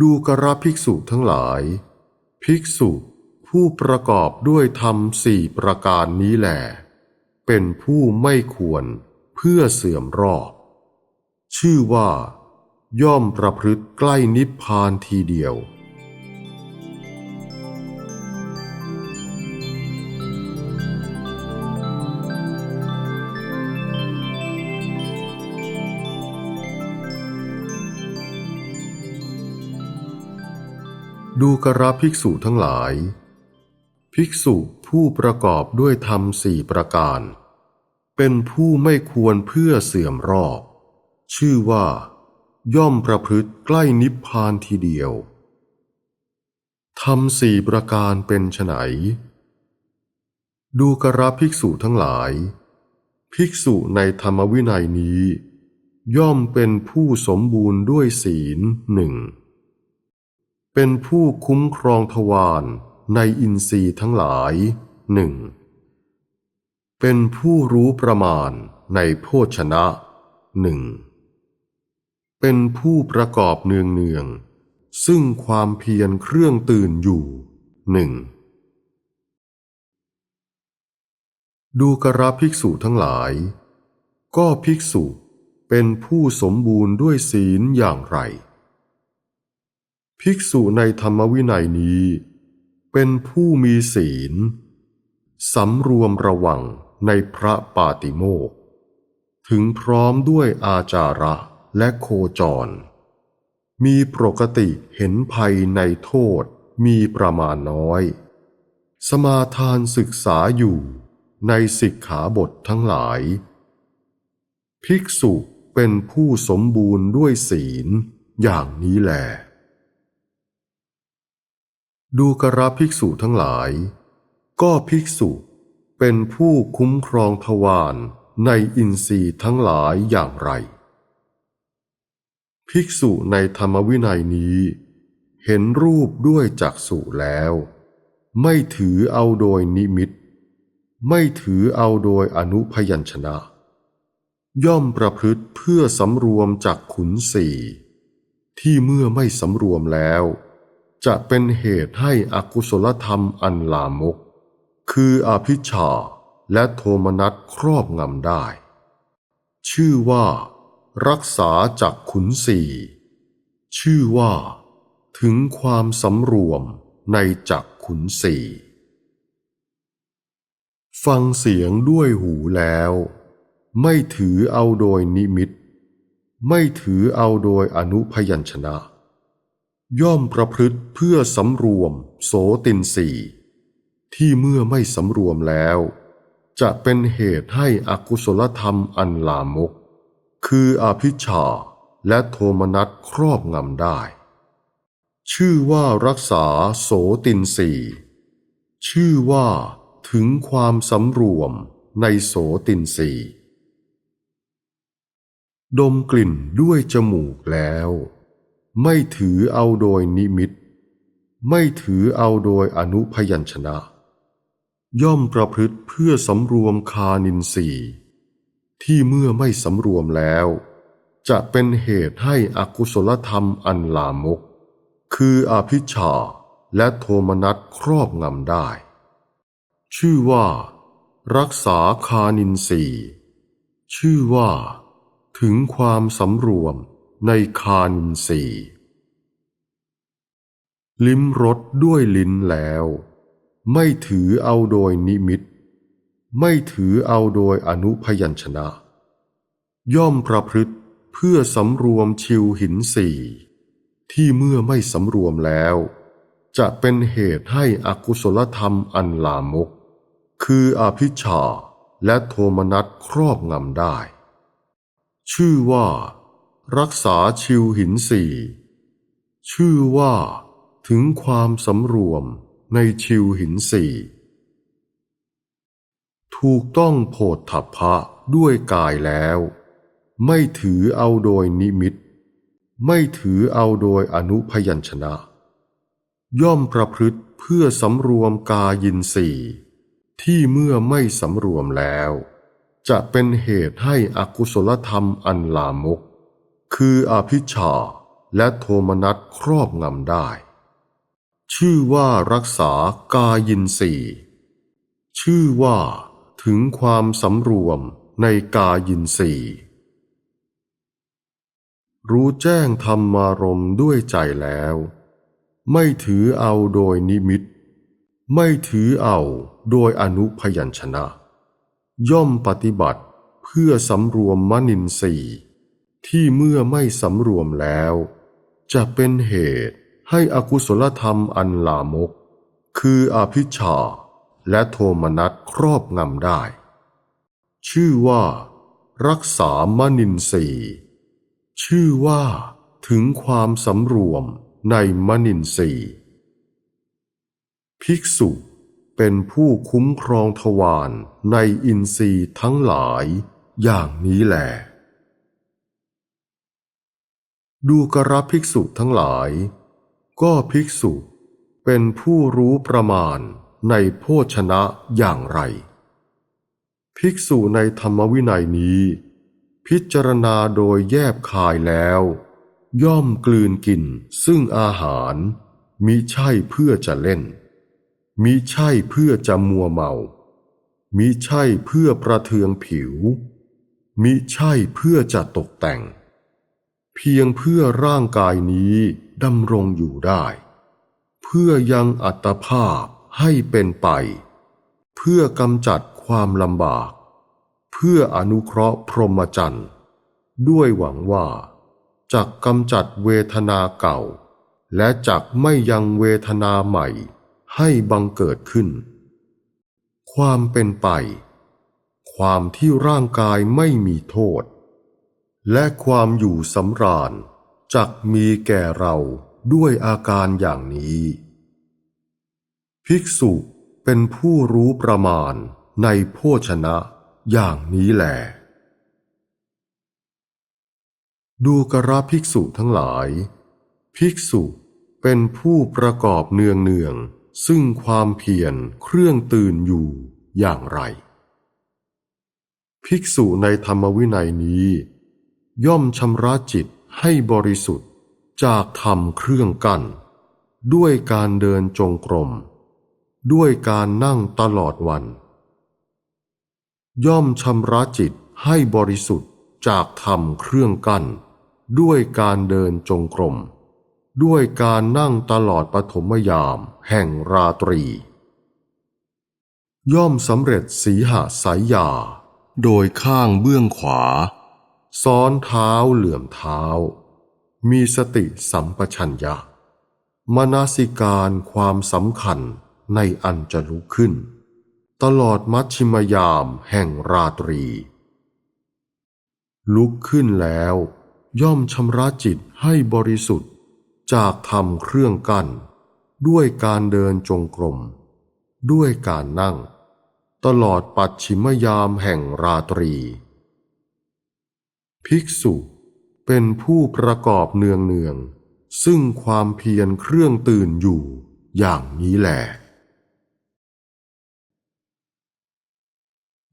ดูกระภิกษุทั้งหลาย ภิกษุผู้ประกอบด้วยธรรมสี่ประการนี้แหลเป็นผู้ไม่ควรเพื่อเสื่อมรอบชื่อว่า ย่อมประพฤติใกล้นิพพานทีเดียว ดูกระภิกษุทั้งหลาย ภิกษุผู้ประกอบด้วยธรรมสี่ประการ เป็นผู้ไม่ควรเพื่อเสื่อมรอบ ชื่อว่า ย่อมประพฤติใกล้นิพพานทีเดียวธรรมสี่ประการเป็นไฉนดูกระภิกษุทั้งหลาย ภิกษุในธรรมวินัยนี้ ย่อมเป็นผู้สมบูรณ์ด้วยศีลหนึ่ง เป็นผู้คุ้มครองทวารในอินทรีย์ทั้งหลายหนึ่งเป็นผู้รู้ประมาณในโภชนะหนึ่งเป็นผู้ประกอบเนืองเนืองๆซึ่งความเพียรเครื่องตื่นอยู่หนึ่งดูกระภิกษุทั้งหลาย ก็ภิกษุเป็นผู้สมบูรณ์ด้วยศีลอย่างไร ภิกษุในธรรมวินัยนี้ เป็นผู้มีศีล สำรวมระวังในพระปาติโมกถึงพร้อมด้วยอาจาระและโคจร มีปกติเห็นภัยในโทษมีประมาณน้อย สมาทานศึกษาอยู่ในสิกขาบททั้งหลาย ภิกษุเป็นผู้สมบูรณ์ด้วยศีลอย่างนี้แหละ ดูกระภิกษุทั้งหลาย ก็ภิกษุเป็นผู้คุ้มครองทวารในอินทรีย์ทั้งหลายอย่างไร ภิกษุในธรรมวินัยนี้ เห็นรูปด้วยจักษุแล้ว ไม่ถือเอาโดยนิมิต ไม่ถือเอาโดยอนุพยัญชนะ ย่อมประพฤติเพื่อสำรวมจากขุนสี่ที่เมื่อไม่สำรวมแล้ว จะเป็นเหตุให้อกุศลธรรมอันลามก คืออภิชาและโทมนัสครอบงำได้ ชื่อว่า รักษาจากขุนสี่ ชื่อว่า ถึงความสำรวมในจักขุนสี่ ฟังเสียงด้วยหูแล้ว ไม่ถือเอาโดยนิมิต ไม่ถือเอาโดยอนุพยัญชนะ ย่อมประพฤติเพื่อสำรวม โสตินสีที่เมื่อไม่สำรวมแล้ว จะเป็นเหตุให้อกุศลธรรมอันลามก คืออภิชาและโทมนัสครอบงำได้ ชื่อว่ารักษาโสตินสีชื่อว่าถึงความสำรวมในโสตินสีดมกลิ่นด้วยจมูกแล้ว ไม่ถือเอาโดยนิมิต ไม่ถือเอาโดยอนุพยัญชนะ ย่อมประพฤติเพื่อสำรวมคานินสีที่เมื่อไม่สำรวมแล้ว จะเป็นเหตุให้อกุศลธรรมอันลามก คืออภิชาและโทมนัสครอบงำได้ ชื่อว่า รักษาคานินสีชื่อว่า ถึงความสำรวม ในคานินสีลิ้มรสด้วยลิ้นแล้ว ไม่ถือเอาโดยนิมิต ไม่ถือเอาโดยอนุพยัญชนะ ย่อมประพฤติเพื่อสำรวมชิวหินสี่ที่เมื่อไม่สำรวมแล้ว จะเป็นเหตุให้อกุศลธรรมอันลามก คืออภิชาและโทมนัสครอบงำได้ ชื่อว่า รักษาชิวหินสี่ชื่อว่าถึงความสำรวมในชิวหินสี่ถูกต้องโพธพพะด้วยกายแล้ว ไม่ถือเอาโดยนิมิต ไม่ถือเอาโดยอนุพยัญชนะ ย่อมประพฤติเพื่อสำรวมกายินสี่ที่เมื่อไม่สำรวมแล้ว จะเป็นเหตุให้อกุศลธรรมอันลามก คืออภิชาและโทมนัสครอบงำได้ ชื่อว่ารักษากายินสีชื่อว่าถึงความสำรวมในกายินสีรู้แจ้งธรรมารมด้วยใจแล้ว ไม่ถือเอาโดยนิมิต ไม่ถือเอาโดยอนุพยัญชนะ ย่อมปฏิบัติเพื่อสำรวมมนินทรีย์ ที่เมื่อไม่สำรวมแล้ว จะเป็นเหตุให้อกุศลธรรมอันลามก คืออภิชาและโทมนัสครอบงำได้ ชื่อว่า รักษามนินทรีย์ชื่อว่า ถึงความสำรวมในมนินทรีย์ภิกษุเป็นผู้คุ้มครองทวารในอินทรีย์ทั้งหลายอย่างนี้แหละ ดูกระภิกษุทั้งหลาย ก็ภิกษุเป็นผู้รู้ประมาณในโภชนะอย่างไร ภิกษุในธรรมวินัยนี้ พิจารณาโดยแยบคายแล้ว ย่อมกลืนกินซึ่งอาหาร มิใช่เพื่อจะเล่น มิใช่เพื่อจะมัวเมา มิใช่เพื่อประเทืองผิว มิใช่เพื่อจะตกแต่ง เพียงเพื่อร่างกายนี้ดำรงอยู่ได้ เพื่อยังอัตภาพให้เป็นไป เพื่อกำจัดความลำบาก เพื่ออนุเคราะห์พรหมจรรย์ด้วยหวังว่าจักกำจัดเวทนาเก่า และจักไม่ยังเวทนาใหม่ให้บังเกิดขึ้น ความเป็นไป ความที่ร่างกายไม่มีโทษ และความอยู่สำราญจักมีแก่เราด้วยอาการอย่างนี้ ภิกษุเป็นผู้รู้ประมาณในโภชนะอย่างนี้แหลดูกระภิกษุทั้งหลาย ภิกษุเป็นผู้ประกอบเนืองเนืองๆซึ่งความเพียรเครื่องตื่นอยู่อย่างไร ภิกษุในธรรมวินัยนี้ ย่อมชำระจิตให้บริสุทธิ์จากธรรมเครื่องกั้นด้วยการเดินจงกรม ด้วยการนั่งตลอดวัน ย่อมชำระจิตให้บริสุทธิ์จากธรรมเครื่องกั้นด้วยการเดินจงกรม ด้วยการนั่งตลอดปฐมยามแห่งราตรี ย่อมสำเร็จสีหาสายยา โดยข้างเบื้องขวา ซ้อนเท้าเหลื่อมเท้า มีสติสัมปชัญญะ มนาสิการความสำคัญในอันจะลุกขึ้น ตลอดมัชชิมยามแห่งราตรี ลุกขึ้นแล้ว ย่อมชำระจิตให้บริสุทธิ์จากธรรมเครื่องกั้นด้วยการเดินจงกรม ด้วยการนั่ง ตลอดปัดชิมยามแห่งราตรี ภิกษุเป็นผู้ประกอบเนืองเนืองๆซึ่งความเพียรเครื่องตื่นอยู่อย่างนี้แหละ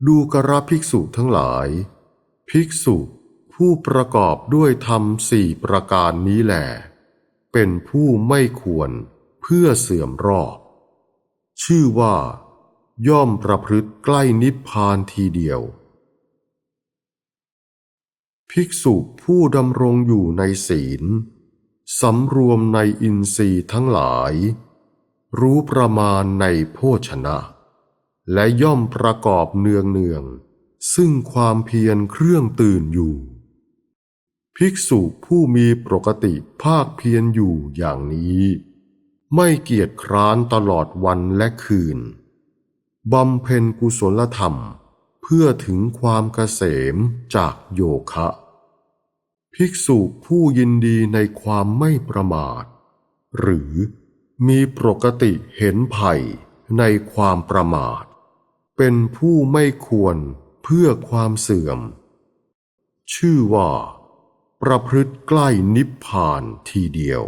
ดูกระภิกษุทั้งหลาย ภิกษุผู้ประกอบด้วยธรรมสี่ประการนี้แหลเป็นผู้ไม่ควรเพื่อเสื่อมรอบ ชื่อว่า ย่อมประพฤติใกล้นิพพานทีเดียว ภิกษุผู้ดำรงอยู่ในศีลสำรวมในอินทรีย์ทั้งหลาย รู้ประมาณในโภชนะ และย่อมประกอบเนืองเนืองๆซึ่งความเพียรเครื่องตื่นอยู่ ภิกษุผู้มีปกติภาคเพียรอยู่อย่างนี้ ไม่เกียจคร้านตลอดวันและคืนบำเพ็ญกุศลธรรมเพื่อถึงความเกษมจากโยคะ ภิกษุผู้ยินดีในความไม่ประมาท หรือมีปกติเห็นภัยในความประมาท เป็นผู้ไม่ควรเพื่อความเสื่อม ชื่อว่า ประพฤติใกล้นิพพานทีเดียว